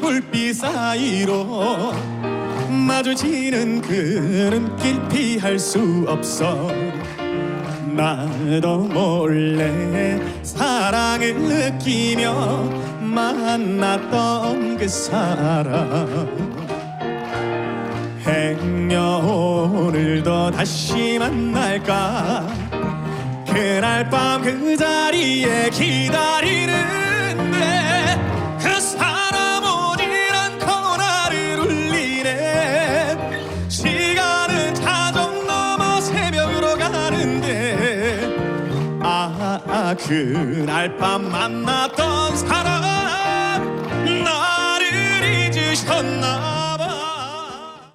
불빛 사이로 마주치는 그 눈길 피할 수 없어. 나도 몰래 사랑을 느끼며 만났던 그 사람. 행여 오늘도 다시 만날까? 그날 밤 그 자리에 기다 그날 밤 만났던 사람 나를 잊으셨나? 봐